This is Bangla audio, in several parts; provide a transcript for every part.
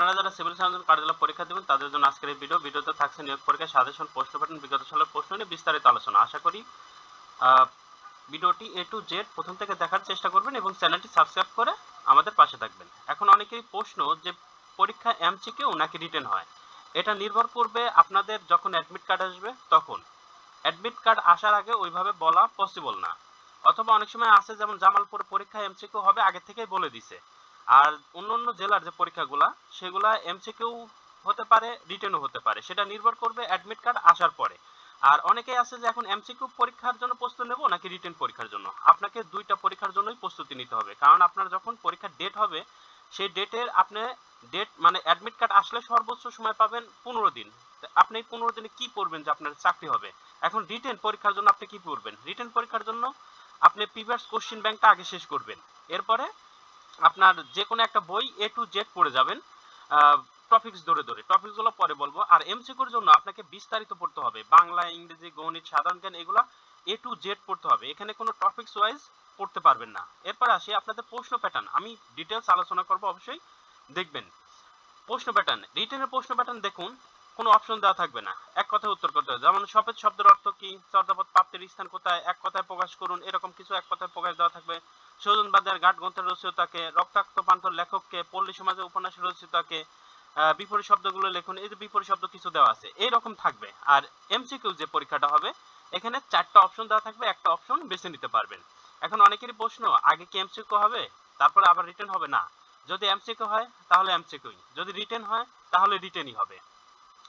আপনারা যারা সিভিল সার্জন কার্যালয় পরীক্ষা দেবেন, তাদের জন্য আজকের এই ভিডিও ভিডিওতে থাকছে নিয়োগ পরীক্ষা সাজেশন প্রশ্ন প্যাটার্ন বিগত সালের প্রশ্ন নিয়ে বিস্তারিত আলোচনা। আশা করি ভিডিওটি এ টু জেড প্রথম থেকে দেখার চেষ্টা করবেন এবং চ্যানেলটি সাবস্ক্রাইব করে আমাদের পাশে থাকবেন। এখন অনেকেরই প্রশ্ন যে, পরীক্ষা এমসিকিউ নাকি রিটেন হয়? এটা নির্ভর করবে আপনাদের যখন অ্যাডমিট কার্ড আসবে, তখন। অ্যাডমিট কার্ড আসার আগে ওইভাবে বলা পসিবল না। অথবা অনেক সময় আছে যেমন জামালপুর পরীক্ষা এমসিকিউ হবে, আগে থেকেই বলে দিছে। আর অন্য অন্য জেলার যে পরীক্ষাগুলা, সেগুলা এমসিকিউ হতে পারে, রিটেনও হতে পারে। সেটা নির্ভর করবে অ্যাডমিট কার্ড আসার পরে। আর অনেকেই আছে যে এখন এমসিকিউ পরীক্ষার জন্য প্রস্তুতি নেব নাকি রিটেন পরীক্ষার জন্য? আপনাকে দুইটা পরীক্ষার জন্যই প্রস্তুতি নিতে হবে। কারণ আপনার যখন পরীক্ষার ডেট হবে, সেই ডেটের আপনি ডেট মানে অ্যাডমিট কার্ড আসলে সর্বোচ্চ সময় পাবেন পনেরো দিন। আপনি পনেরো দিনে কি পড়বেন যে আপনার চাকরি হবে? এখন রিটেন পরীক্ষার জন্য আপনি কি পড়বেন? রিটেন পরীক্ষার জন্য আপনি প্রিভিয়াস কোশ্চেন ব্যাংকটা আগে শেষ করবেন। এরপরে আপনার যে কোনো একটা বই এ টু জেড পড়ে যাবেন। টপিকস ধরে ধরে। টপিকসগুলো পরে বলব। আর এমসিকিউর জন্য আপনাকে বিস্তারিত পড়তে হবে। বাংলা, ইংরেজি, গণিত, সাধারণ জ্ঞান এগুলা এ টু জেড পড়তে হবে। এখানে কোনো টপিকস ওয়াইজ পড়তে পারবেন না। এরপর আসি আপনাদের প্রশ্ন প্যাটার্ন আমি ডিটেলস আলোচনা করব অবশ্যই। দেখবেন। প্রশ্ন প্যাটার্ন রিটেনের প্রশ্ন প্যাটার্ন দেখুন। কোনো অপশন দেওয়া থাকবে না। এক কথায় উত্তর করতে হবে। যেমন সফেদ শব্দের অর্থ কি? চর্যাপদ প্রাপ্তির স্থান কোথায়? এক কথায় প্রকাশ করুন। এরকম কিছু এক কথায় প্রকাশ দেওয়া থাকবে। সৌজনবাদের ঘাট গ্রন্থের রচয়িতাকে রক্তাক্ত পান্থর লেখককে পল্লী সমাজে উপন্যাসের রচয়িতাকে বিপরীত শব্দগুলো লিখুন। এই যে বিপরীত শব্দ কিছু দেওয়া আছে, এইরকম থাকবে। আর এমসিকিউ যে পরীক্ষাটা হবে, এখানে চারটা অপশন দেওয়া থাকবে। একটা অপশন বেছে নিতে পারবেন। এখন অনেকেরই প্রশ্ন, আগে কি এমসিকিউ হবে? তারপরে আবার রিটার্ন হবে? না। যদি এমসিকিউ হয়, তাহলে এমসিকিউ যদি রিটেন হয়, তাহলে রিটেনই হবে।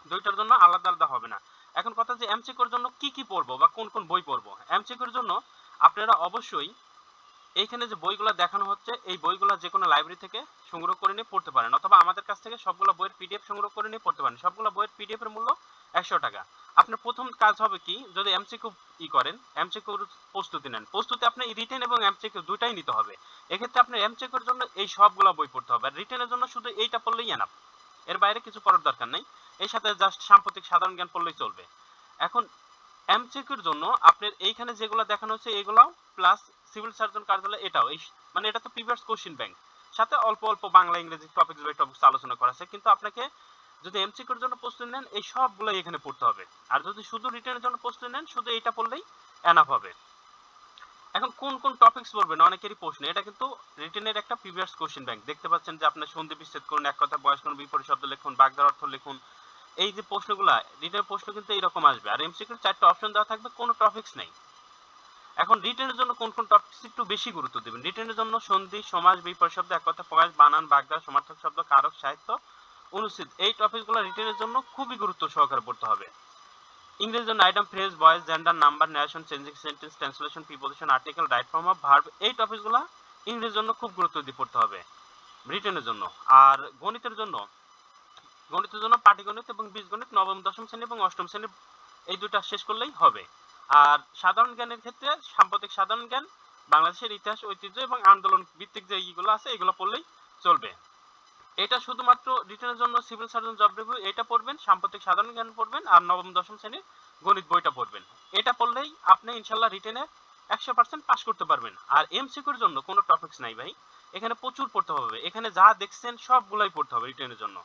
দুইটার জন্য আলাদা আলাদা হবে না। এখন কথা যে এমসিকিউর জন্য কি কি পড়ব বা কোন কোন বই পড়ব? এমসিকিউর জন্য আপনারা অবশ্যই এইখানে যে বইগুলো দেখানো হচ্ছে, এই বইগুলো যে কোনো লাইব্রেরি থেকে সংগ্রহ করে নিয়ে পড়তে পারেন। অথবা আমাদের কাছ থেকে সবগুলো বইয়ের পিডিএফ সংগ্রহ করে নিয়ে পড়তে পারেন। সবগুলো বইয়ের পিডিএফ এর মূল্য একশো টাকা। আপনার প্রথম কাজ হবে কি, যদি এমসিকিউ ই করেন এমসিকিউর প্রস্তুতি নেন। প্রস্তুতি আপনি রিটেন এবং এমসিকিউ দুটাই নিতে হবে। এক্ষেত্রে আপনার এমসিকিউর জন্য এই সবগুলো বই পড়তে হবে। আর রিটেনের জন্য শুধু এইটা পড়লেই এনাফ এর বাইরে কিছু পড়ার দরকার নেই। এই সাথে জাস্ট সাম্প্রতিক সাধারণ জ্ঞান পড়লেই চলবে। এখন এমসিকিউর জন্য আপনার এইখানে যেগুলো দেখানো হচ্ছে, এগুলাও প্লাস সিভিল সার্জন কার্যালয় এটাও, এই মানে এটা তো প্রিভিয়াস কোশ্চেন ব্যাংক সাথে অল্প অল্প বাংলা, ইংরেজি টপিক বাই টপিকস আলোচনা করা আছে। কিন্তু আপনাকে যদি এমসিকিউর জন্য প্রস্তুতি নেন, এই সবগুলোই এখানে পড়তে হবে। আর যদি শুধু রিটেনের জন্য প্রস্তুতি নেন, শুধু এটা পড়লেই এনাফ হবে। এখন কোন কোন টপিকস পড়বেন অনেকেরই প্রশ্ন। এটা কিন্তু রিটেনের একটা প্রিভিয়াস কোশ্চেন ব্যাংক দেখতে পাচ্ছেন যে আপনার সন্ধি বিচ্ছেদ করুন, এক কথা বয়স করুন, বিপরীত শব্দ লিখুন, বাগদার অর্থ লিখুন। এই যে প্রশ্নগুলা রিটেনের প্রশ্ন কিন্তু এইরকম আসবে। আর এমসিকিউর চারটা অপশন দেওয়া থাকবে, কোনো টপিকস নেই। এখন রিটেনের জন্য কোন কোন টপিকস একটু বেশি গুরুত্ব দেবেন? রিটেনের জন্য সন্ধি, সমাজ, বিপরীত শব্দ, এক কথা প্রকাশ, বানান বাগদার সমার্থক শব্দ, কারক, সাহিত্য অনুচ্ছেদ। এই টপিকগুলো রিটেনের জন্য খুবই গুরুত্ব সহকারে পড়তে হবে। ইংরেজির জন্য item phrase voice gender number narration changing sentence translation preposition article right form of verb এই টপিকগুলো ইংরেজির জন্য খুব গুরুত্ব দিয়ে পড়তে হবে রিটেনের জন্য। আর গণিতের জন্য গণিতের জন্য পাটিগণিত এবং বীজগণিত নবম, দশম শ্রেণি এবং অষ্টম শ্রেণির এই দুটা শেষ করলেই হবে। আর সাধারণ জ্ঞানের ক্ষেত্রে সাম্প্রতিক সাধারণ জ্ঞান, বাংলাদেশের ইতিহাস, ঐতিহ্য এবং আন্দোলন ভিত্তিক যে ইগুলো আছে, এগুলো পড়লেই চলবে। এটা শুধুমাত্র রিটেনের জন্য সিভিল সার্জন জব রিভিউ এটা পড়বেন, সাম্প্রতিক সাধারণ জ্ঞান পড়বেন আর নবম, দশম শ্রেণির গণিত বইটা পড়বেন। এটা পড়লেই আপনি ইনশাল্লাহ রিটেনে একশো পার্সেন্ট পাস করতে পারবেন। আর এমসিকিউর জন্য কোনো টপিকস নাই ভাই। এখানে প্রচুর পড়তে হবে। এখানে যা দেখছেন সবগুলাই পড়তে হবে রিটেনের জন্য।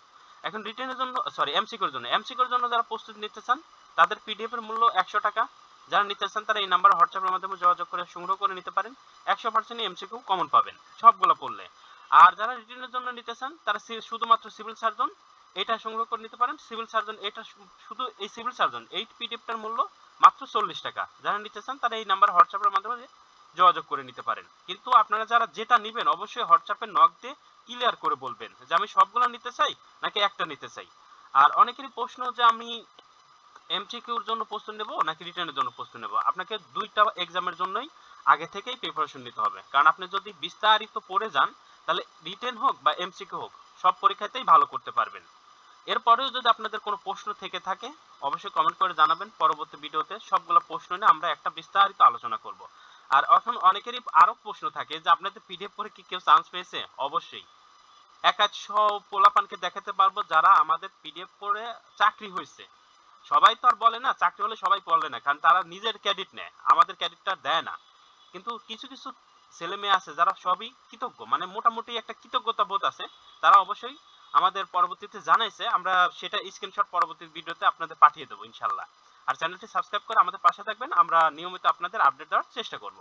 এখন রিটেনের জন্য সরি এমসিকিউর জন্য। এমসিকিউর জন্য যারা প্রস্তুতি নিতে চান, তাদের পিডিএফ এর মূল্য একশো টাকা। যারা নিতে চান তারা এই নাম্বার হোয়াটসঅ্যাপের মাধ্যমে যোগাযোগ করে সংগ্রহ করে নিতে পারেন। একশো পার্সেন্ট এমসিকিউ কমন পাবেন, সবগুলো পড়লে। আর যারা রিটেনের জন্য নিতে চান, তারা শুধুমাত্র সিভিল সার্জন এটা সংগ্রহ করে নিতে পারেন। সিভিল সার্জন এটা শুধু এই সিভিল সার্জন এই পিডিএফটার মূল্য মাত্র চল্লিশ টাকা। যারা নিতে চান, তারা এই নাম্বার হোয়াটসঅ্যাপের মাধ্যমে যোগাযোগ করে নিতে পারেন। কিন্তু আপনারা যারা যেটা নেবেন, অবশ্যই হোয়াটসঅ্যাপে নক দিয়ে ক্লিয়ার করে বলবেন যে আমি সবগুলো নিতে চাই নাকি একটা নিতে চাই। আর অনেকেরই প্রশ্ন যে আমি এমসিকিউর জন্য প্রস্তুতি নেব নাকি রিটার্নের জন্য প্রস্তুতি নেব? আপনাকে দুইটা এক্সামের জন্যই আগে থেকেই প্রিপারেশন নিতে হবে। কারণ আপনি যদি বিস্তারিত পড়ে যান, তাহলে রিটেন হোক বা এমসিকিউ হোক, সব পরীক্ষাতেই ভালো করতে পারবেন। এরপরেও যদি আপনাদের কোনো প্রশ্ন থেকে থাকে, অবশ্যই কমেন্ট করে জানাবেন। পরবর্তী ভিডিওতে সবগুলো প্রশ্ন নিয়ে আমরা একটা বিস্তারিত আলোচনা করব। আর এখন অনেকেরই আরও প্রশ্ন থাকে যে, আপনাদের পিডিএফ পরে কি কেউ চান্স পেয়েছে? অবশ্যই। একাশ পোলাপানকে দেখাতে পারব যারা আমাদের পিডিএফ পড়ে চাকরি হয়েছে। সবাই তো আর বলে না, চাকরি হলে সবাই বলে না, কারণ তারা নিজের ক্রেডিট নেয়, আমাদের ক্রেডিটটা দেয় না। কিন্তু কিছু কিছু ছেলে মেয়ে আছে যারা সবই কৃতজ্ঞ মানে মোটামুটি একটা কৃতজ্ঞতা বোধ আছে। তারা অবশ্যই আমাদের পরবর্তীতে জানাইছে, আমরা সেটা স্ক্রিনশট পরবর্তী ভিডিওতে আপনাদের পাঠিয়ে দেবো, ইনশাল্লাহ। আর চ্যানেলটি সাবস্ক্রাইব করে আমাদের পাশে থাকবেন, আমরা নিয়মিত আপনাদের আপডেট দেওয়ার চেষ্টা করব।